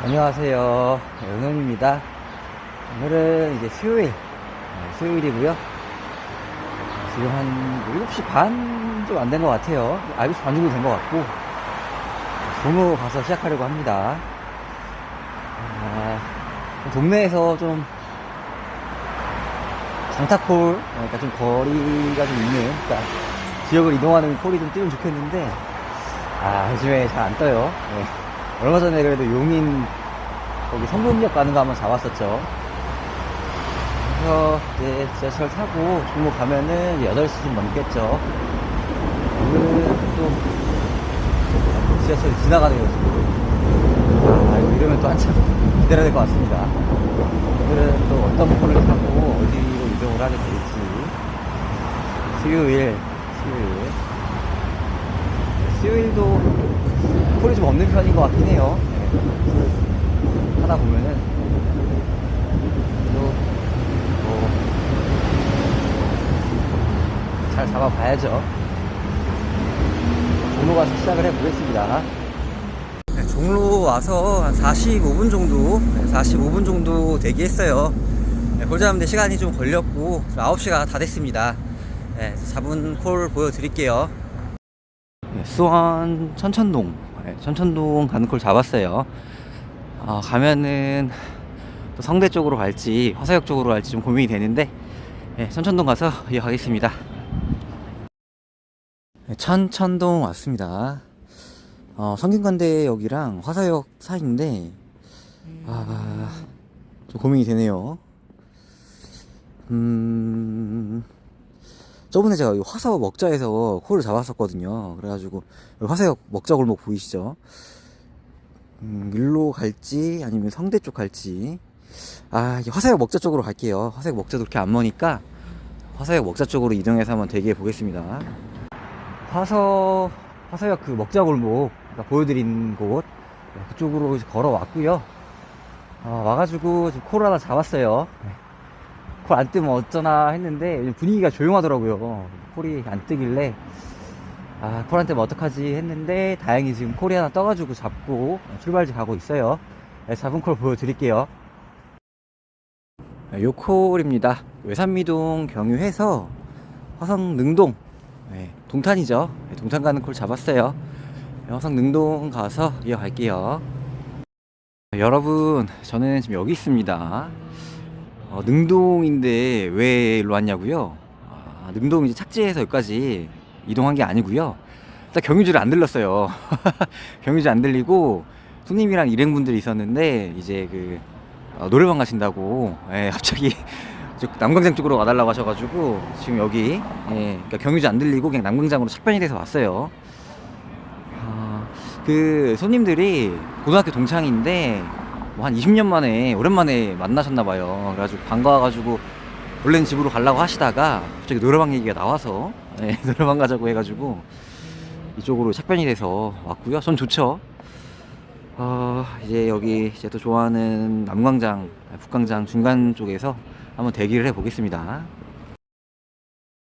안녕하세요. 네, 은원입니다. 오늘은 이제 수요일, 네, 수요일이고요. 지금 한 7시 반 좀 안 된 것 같아요. 아, 7시 반 정도 된 것 같고, 종로 가서 시작하려고 합니다. 아, 동네에서 좀 장타콜, 그러니까 좀 거리가 좀 있는, 그러니까 지역을 이동하는 콜이 좀 뜨면 좋겠는데, 아, 요즘에 잘 안 떠요. 네. 얼마 전에 그래도 용인 거기 성북역 가는 거 한번 잡았었죠. 그래서 이제 지하철 타고 종로 가면은 8시쯤 넘겠죠. 오늘은 또 지하철이 지나가네요. 아, 이거 이러면 또 한참 기다려야 될 것 같습니다. 오늘은 또 어떤 콜을 타고 어디로 이동을 하게 될지. 수요일, 수요일. 수요일도 콜이 좀 없는 편인 것 같긴 해요. 네. 하다 보면은 또 뭐, 잘 잡아봐야죠. 종로 가서 시작을 해보겠습니다. 네, 종로 와서 한 45분 정도, 45분 정도 대기했어요. 네, 콜 잡는데 시간이 좀 걸렸고, 9시가 다 됐습니다. 네, 잡은 콜 보여드릴게요. 네, 수원 천천동 네, 천천동 가는 콜 잡았어요. 어, 가면은 또 성대 쪽으로 갈지 화사역 쪽으로 갈지 좀 고민이 되는데 네, 천천동 가서 이어가겠습니다. 네, 천천동 왔습니다. 어, 성균관대역이랑 화사역 사이인데 아, 좀 고민이 되네요. 음... 저번에 제가 이 화사역 먹자에서 콜을 잡았었거든요. 그래가지고 화사역 먹자 골목 보이시죠? 음, 일로 갈지 아니면 성대 쪽 갈지. 아, 화사역 먹자 쪽으로 갈게요. 화사역 먹자도 그렇게 안 머니까 화사역 먹자 쪽으로 이동해서 한번 대기해 보겠습니다. 화서 화사역 그 먹자 골목 아까 보여드린 곳 네, 그쪽으로 이제 걸어왔고요. 아, 와가지고 지금 콜 하나 잡았어요. 네. 콜안 뜨면 어쩌나 했는데 분위기가 조용하더라고요. 콜이 안 뜨길래 아, 콜 안 뜨면 어떡하지 했는데 다행히 지금 콜이 하나 떠가지고 잡고 출발지 가고 있어요. 네, 잡은 콜 보여드릴게요. 네, 요 콜입니다. 외산미동 경유해서 화성 능동 네, 동탄이죠. 네, 동탄 가는 콜 잡았어요. 네, 화성 능동 가서 이어갈게요. 네, 여러분, 저는 지금 여기 있습니다. 어, 능동인데 왜 일로 왔냐고요? 아, 능동 이제 착지해서 여기까지 이동한 게 아니고요. 일단 경유지를 안 들렀어요. 경유지 안 들리고 손님이랑 일행분들이 있었는데 이제 그 어, 노래방 가신다고 예, 갑자기 저 남광장 쪽으로 와달라고 하셔가지고 지금 여기 예, 그러니까 경유지 안 들리고 그냥 남광장으로 착변이 돼서 왔어요. 아, 그 손님들이 고등학교 동창인데 뭐 한 20년 만에 오랜만에 만나셨나 봐요. 그래가지고 반가워가지고 원래는 집으로 가려고 하시다가 갑자기 노래방 얘기가 나와서 네, 노래방 가자고 해가지고 이쪽으로 착변이 돼서 왔고요. 전 좋죠. 어, 이제 여기 제또 좋아하는 남광장, 북광장 중간 쪽에서 한번 대기를 해보겠습니다.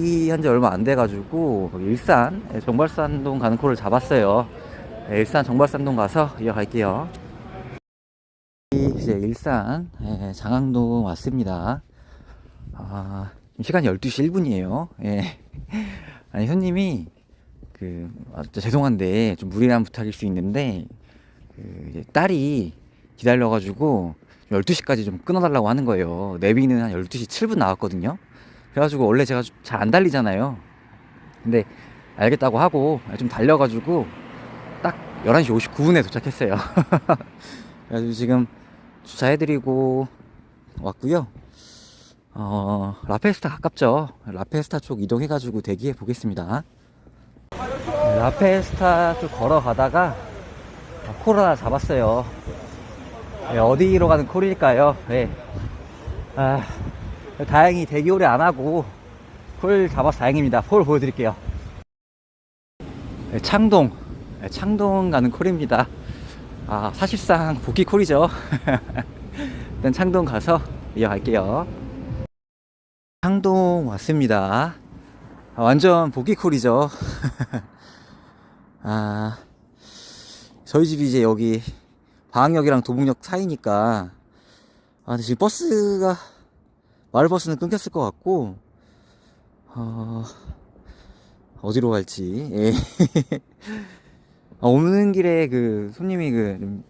이 한 지 얼마 안 돼가지고 일산 예, 정발산동 가는 코를 잡았어요. 예, 일산 정발산동 가서 이어갈게요. 이제 일산 예, 장항동 왔습니다. 아, 시간이 12시 1분이에요. 예. 아니 손님이 그 아, 죄송한데 좀 무리한 부탁일 수 있는데 그 딸이 기다려가지고 12시까지 좀 끊어달라고 하는 거예요. 내비는 한 12시 7분 나왔거든요. 그래가지고 원래 제가 잘 안 달리잖아요. 근데 알겠다고 하고 좀 달려가지고 딱 11시 59분에 도착했어요. 그래가지고 지금 주차해드리고 왔고요. 어, 라페스타 가깝죠. 라페스타 쪽 이동해가지고 대기해 보겠습니다. 네, 라페스타 쪽 걸어가다가 콜 하나 잡았어요. 네, 어디로 가는 콜일까요? 네. 아, 다행히 대기 오래 안 하고 콜 잡아서 다행입니다. 콜 보여드릴게요. 네, 창동, 네, 창동 가는 콜입니다. 아, 사실상 복귀 콜이죠. 일단 창동 가서 이어갈게요. 창동 왔습니다. 아, 완전 복귀 콜이죠. 아, 저희 집이 이제 여기 방학역이랑 도봉역 사이니까 아 지금 버스가 마을 버스는 끊겼을 것 같고 어, 어디로 갈지 예. 아, 오는 길에 그 손님이 그좀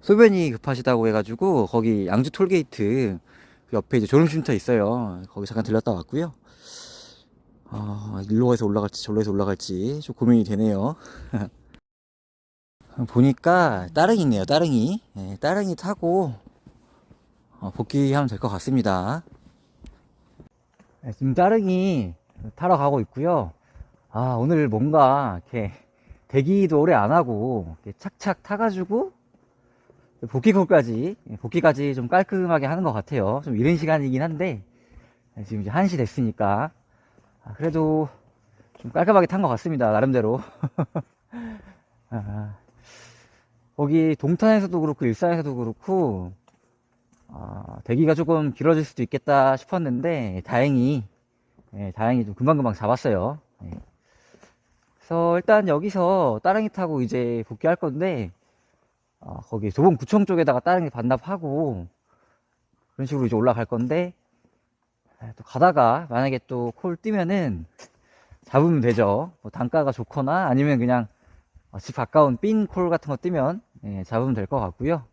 소변이 급하시다고 해가지고 거기 양주 톨게이트 그 옆에 이제 졸음쉼터 있어요. 거기 잠깐 들렸다 왔고요. 아 일로 해서 올라갈지 절로 해서 올라갈지 좀 고민이 되네요. 보니까 따릉이 있네요 따릉이. 예, 따릉이 타고 어, 복귀하면 될 것 같습니다. 네, 지금 따릉이 타러 가고 있고요. 아 오늘 뭔가 이렇게 대기도 오래 안 하고 착착 타가지고 복귀까지 복귀까지 좀 깔끔하게 하는 것 같아요. 좀 이른 시간이긴 한데 네, 지금 이제 1시 됐으니까. 아, 그래도 좀 깔끔하게 탄 것 같습니다 나름대로. 아, 거기 동탄에서도 그렇고 일산에서도 그렇고 아, 대기가 조금 길어질 수도 있겠다 싶었는데 다행히 예, 다행히 좀 금방금방 잡았어요. 예. 그래서 일단 여기서 따릉이 타고 이제 복귀할 건데 어, 거기 도봉구청 쪽에다가 따릉이 반납하고 그런 식으로 이제 올라갈 건데 에, 또 가다가 만약에 또콜 뜨면은 잡으면 되죠. 뭐 단가가 좋거나 아니면 그냥 어, 집 가까운 빈콜 같은 거 뜨면 예, 잡으면 될 것 같고요.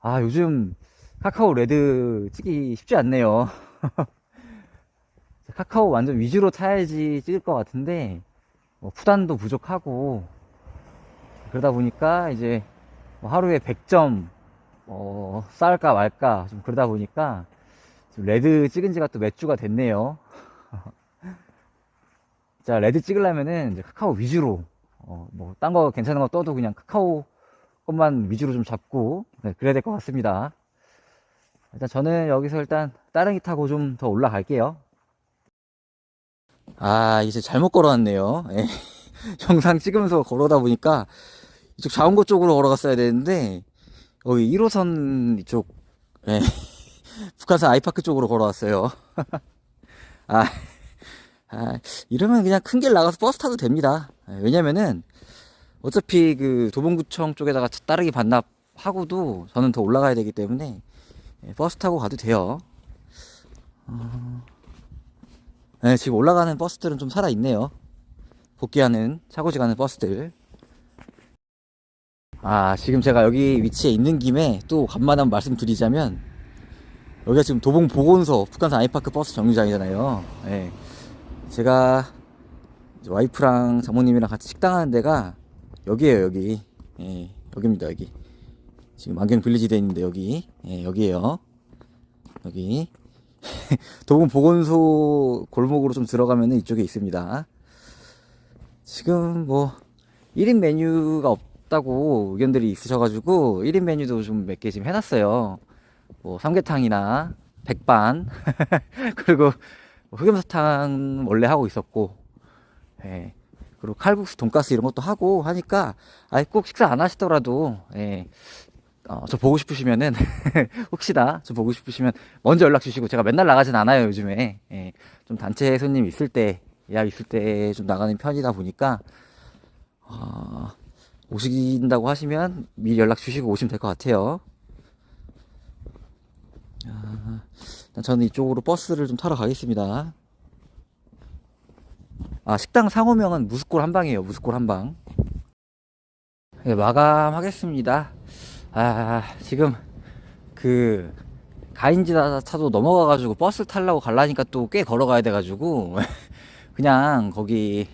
아 요즘 카카오 레드 찍기 쉽지 않네요. 카카오 완전 위주로 타야지 찍을 것 같은데 뭐 푸단도 부족하고 그러다 보니까 이제 뭐 하루에 100점 어, 쌓을까 말까 좀 그러다 보니까 지금 레드 찍은 지가 또 몇 주가 됐네요. 자 레드 찍으려면은 이제 카카오 위주로 어, 뭐딴 거 괜찮은 거 떠도 그냥 카카오 것만 위주로 좀 잡고 네, 그래야 될 것 같습니다. 일단 저는 여기서 일단 따릉이 타고 좀 더 올라갈게요 아 이제 잘못 걸어왔네요. 예. 영상 찍으면서 걸어다 보니까 이쪽 자원고 쪽으로 걸어갔어야 되는데 여기 1호선 이쪽 예. 북한산 아이파크 쪽으로 걸어왔어요. 아, 아 이러면 그냥 큰 길 나가서 버스 타도 됩니다. 예, 왜냐면은 어차피 그 도봉구청 쪽에다가 따르기 반납하고도 저는 더 올라가야 되기 때문에 예, 버스 타고 가도 돼요. 어... 네, 지금 올라가는 버스들은 좀 살아있네요. 복귀하는, 차고지 가는 버스들. 아, 지금 제가 여기 위치에 있는 김에 또 간만에 한번 말씀드리자면, 여기가 지금 도봉 보건소, 북한산 아이파크 버스 정류장이잖아요. 예. 제가 와이프랑 장모님이랑 같이 식당 하는 데가 여기에요, 여기. 예, 여기입니다, 여기. 지금 안경 빌리지 돼 있는데, 여기. 예, 여기에요. 여기. 도봉 보건소 골목으로 좀 들어가면은 이쪽에 있습니다. 지금 뭐 1인 메뉴가 없다고 의견들이 있으셔가지고 1인 메뉴도 좀 몇 개 지금 해놨어요. 뭐 삼계탕이나 백반 그리고 뭐 흑염사탕 원래 하고 있었고, 예. 그리고 칼국수, 돈가스 이런 것도 하고 하니까 아예 꼭 식사 안 하시더라도 예. 어, 저 보고 싶으시면은 혹시나 저 보고 싶으시면 먼저 연락 주시고 제가 맨날 나가진 않아요 요즘에. 예, 좀 단체 손님 있을 때 예약 있을 때 좀 나가는 편이다 보니까 어, 오신다고 하시면 미리 연락 주시고 오시면 될 것 같아요. 아, 저는 이쪽으로 버스를 좀 타러 가겠습니다. 아 식당 상호명은 무스골 한방이에요 무스골 한방. 예, 마감하겠습니다 아, 지금 그 가인지다 차도 넘어가가지고 버스 타려고 갈라니까 또 꽤 걸어가야 돼가지고 그냥 거기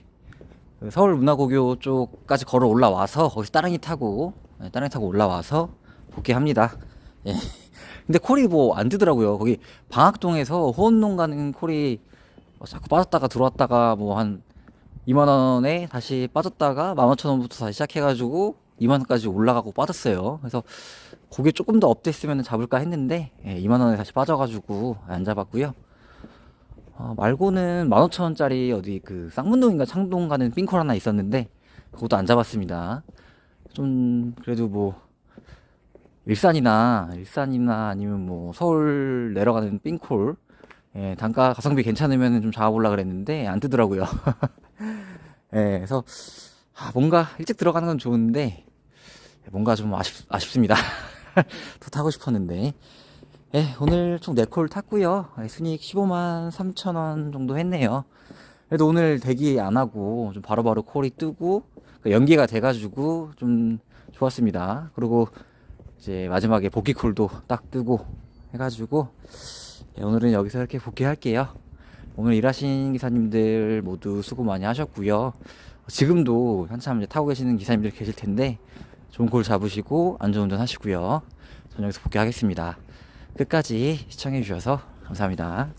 그 서울 문화고교 쪽까지 걸어 올라와서 거기서 따릉이 타고 네, 따릉이 타고 올라와서 복귀합니다. 예. 근데 콜이 뭐 안 뜨더라고요. 거기 방학동에서 호원농 가는 콜이 뭐 자꾸 빠졌다가 들어왔다가 뭐 한 2만 원에 다시 빠졌다가 15,000원부터 다시 시작해가지고 2만원까지 올라가고 빠졌어요. 그래서 고개 조금 더 업됐으면 잡을까 했는데 예, 2만원에 다시 빠져가지고 안 잡았고요. 어, 말고는 15,000원짜리 어디 그 쌍문동인가 창동 가는 삥콜 하나 있었는데 그것도 안 잡았습니다. 좀 그래도 뭐 일산이나 일산이나 아니면 뭐 서울 내려가는 삥콜 예, 단가 가성비 괜찮으면 좀 잡아보려 그랬는데 안 뜨더라고요. 예, 그래서 아, 뭔가 일찍 들어가는 건 좋은데 뭔가 좀 아쉽, 아쉽습니다. 더 타고 싶었는데. 예, 오늘 총 4콜 탔고요. 예, 순이익 15만 3천 원 정도 했네요. 그래도 오늘 대기 안 하고 좀 바로바로 콜이 뜨고 그 연계가 돼가지고 좀 좋았습니다. 그리고 이제 마지막에 복귀 콜도 딱 뜨고 해가지고 예, 오늘은 여기서 이렇게 복귀할게요. 오늘 일하신 기사님들 모두 수고 많이 하셨고요. 지금도 한참 이제 타고 계시는 기사님들 계실 텐데 좋은 콜 잡으시고 안전운전 하시고요. 여기서 복귀하겠습니다. 끝까지 시청해 주셔서 감사합니다.